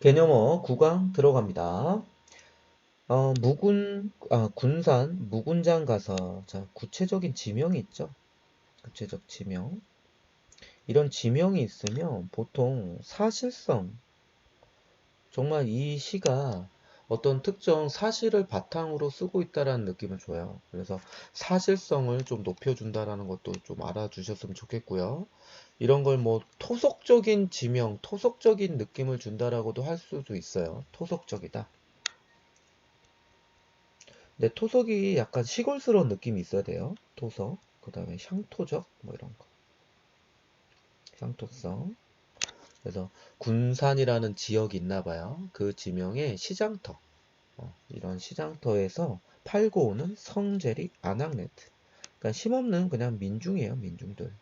개념어 9강 들어갑니다. 어, 무군, 아, 군산, 무군장 가서, 자, 구체적인 지명이 있죠. 구체적 지명. 이런 지명이 있으면 보통 사실성, 정말 이 시가 어떤 특정 사실을 바탕으로 쓰고 있다라는 느낌을 줘요. 그래서 사실성을 좀 높여준다라는 것도 좀 알아주셨으면 좋겠고요. 이런 걸 뭐 토속적인 지명, 토속적인 느낌을 준다라고도 할 수도 있어요. 토속적이다. 근데 토속이 약간 시골스러운 느낌이 있어야 돼요. 토속. 그 다음에 향토적, 뭐 이런 거. 향토성. 그래서 군산이라는 지역이 있나 봐요. 그 지명의 시장터. 어, 이런 시장터에서 팔고 오는 성제리 안악네트. 그러니까 힘없는 그냥 민중이에요. 민중들.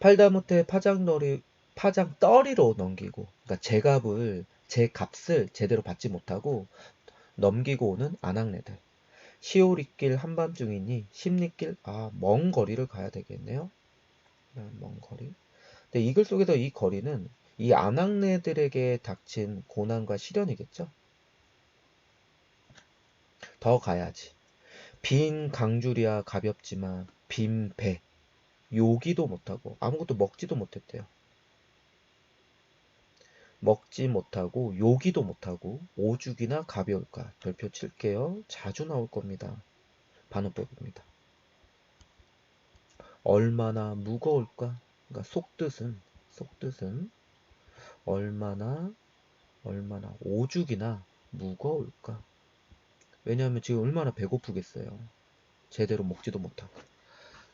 팔다 못해 파장놀이 파장 떨이로 넘기고 그러니까 제값을 제 값을 제대로 받지 못하고 넘기고 오는 안악네들. 시오리길 한밤중이니 십리길 아 먼 거리를 가야 되겠네요. 네, 먼 거리. 근데 이 글 속에서 이 거리는 이 안악네들에게 닥친 고난과 시련이겠죠. 더 가야지. 빈 강줄이야 가볍지만 빈 배. 요기도 못하고 아무것도 먹지도 못했대요. 먹지 못하고 요기도 못하고 오죽이나 가벼울까 별표 칠게요. 자주 나올 겁니다. 반어법입니다. 얼마나 무거울까? 그러니까 속뜻은 속뜻은 얼마나 얼마나 오죽이나 무거울까? 왜냐하면 지금 얼마나 배고프겠어요. 제대로 먹지도 못하고.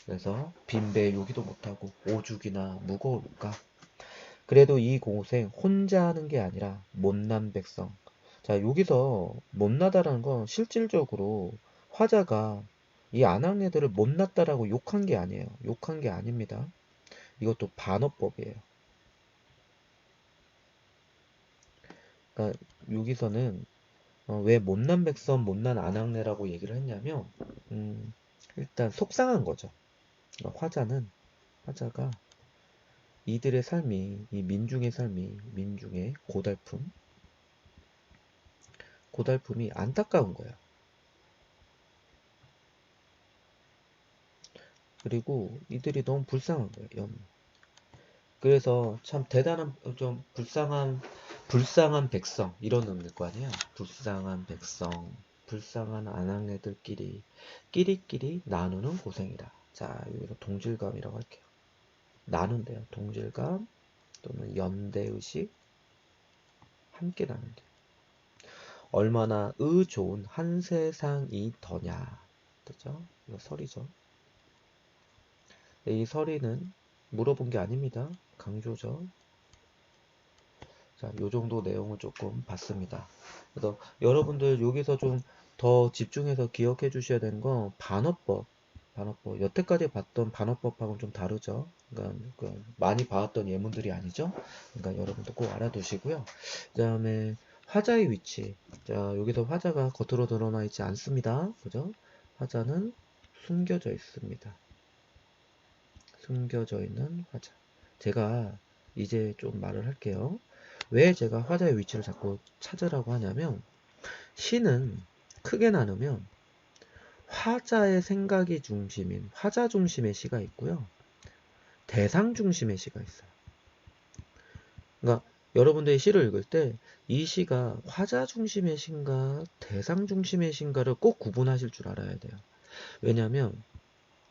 그래서 빈배 요기도 못하고 오죽이나 무거울까? 그래도 이 고생 혼자 하는 게 아니라 못난 백성. 자, 여기서 못나다라는 건 실질적으로 화자가 이 안악네들을 못났다라고 욕한 게 아니에요. 욕한 게 아닙니다. 이것도 반어법이에요. 그러니까 여기서는 어, 왜 못난 백성, 못난 안악네라고 얘기를 했냐면 음, 일단 속상한 거죠. 그러니까 화자는 화자가 이들의 삶이 이 민중의 삶이 민중의 고달픔 고달픔이 안타까운 거야. 그리고 이들이 너무 불쌍한 거예요. 연. 그래서 참 대단한 좀 불쌍한 불쌍한 백성 이런 의미일 거 아니에요. 불쌍한 백성, 불쌍한 아낙네들끼리 끼리끼리 나누는 고생이다. 자 여기서 동질감이라고 할게요. 나눈대요. 동질감 또는 연대의식 함께 나눈대. 얼마나 의 좋은 한 세상이 더냐. 그죠? 이거 설이죠. 이 설이는 물어본 게 아닙니다. 강조죠. 자, 요 정도 내용을 조금 봤습니다. 그래서 여러분들 여기서 좀 더 집중해서 기억해 주셔야 되는 건 반어법. 반어법. 여태까지 봤던 반어법하고는 좀 다르죠. 그러니까 그 많이 봐왔던 예문들이 아니죠. 그러니까 여러분도 꼭 알아두시고요. 그 다음에 화자의 위치. 자, 여기서 화자가 겉으로 드러나 있지 않습니다. 그죠? 화자는 숨겨져 있습니다. 숨겨져 있는 화자. 제가 이제 좀 말을 할게요. 왜 제가 화자의 위치를 자꾸 찾으라고 하냐면 시는 크게 나누면 화자의 생각이 중심인 화자 중심의 시가 있고요. 대상 중심의 시가 있어요. 그러니까 여러분들이 시를 읽을 때 이 시가 화자 중심의 시인가 대상 중심의 시인가를 꼭 구분하실 줄 알아야 돼요. 왜냐하면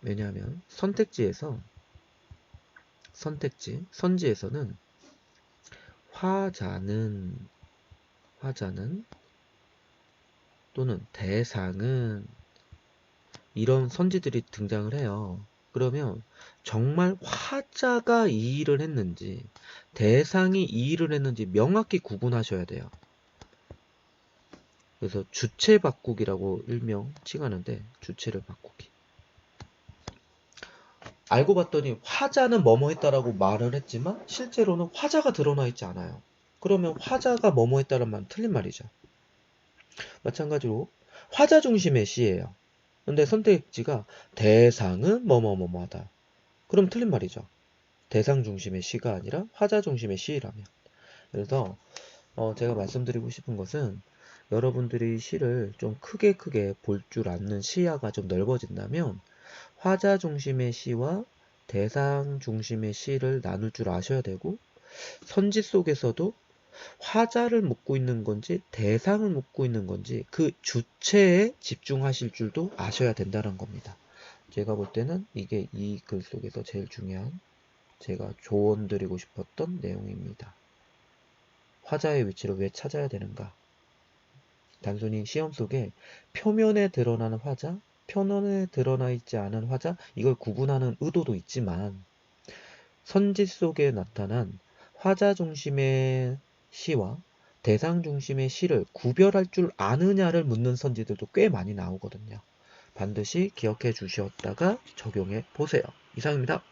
왜냐하면 선택지에서 선택지 선지에서는 화자는 화자는 또는 대상은 이런 선지들이 등장을 해요. 그러면 정말 화자가 이 일을 했는지 대상이 이 일을 했는지 명확히 구분하셔야 돼요. 그래서 주체 바꾸기라고 일명 칭하는데 주체를 바꾸기. 알고 봤더니 화자는 뭐뭐 했다라고 말을 했지만 실제로는 화자가 드러나 있지 않아요. 그러면 화자가 뭐뭐 했다는 말은 틀린 말이죠. 마찬가지로 화자 중심의 시예요. 근데 선택지가 대상은 뭐뭐뭐뭐 하다. 그럼 틀린 말이죠. 대상 중심의 시가 아니라 화자 중심의 시라면. 그래서 어, 제가 말씀드리고 싶은 것은 여러분들이 시를 좀 크게 크게 볼 줄 아는 시야가 좀 넓어진다면 화자 중심의 시와 대상 중심의 시를 나눌 줄 아셔야 되고 선지 속에서도 화자를 묻고 있는 건지 대상을 묻고 있는 건지 그 주체에 집중하실 줄도 아셔야 된다는 겁니다. 제가 볼 때는 이게 이 글 속에서 제일 중요한 제가 조언 드리고 싶었던 내용입니다. 화자의 위치를 왜 찾아야 되는가? 단순히 시험 속에 표면에 드러나는 화자, 표면에 드러나 있지 않은 화자, 이걸 구분하는 의도도 있지만 선지 속에 나타난 화자 중심의 시와 대상 중심의 시를 구별할 줄 아느냐를 묻는 선지들도 꽤 많이 나오거든요. 반드시 기억해 주셨다가 적용해 보세요. 이상입니다.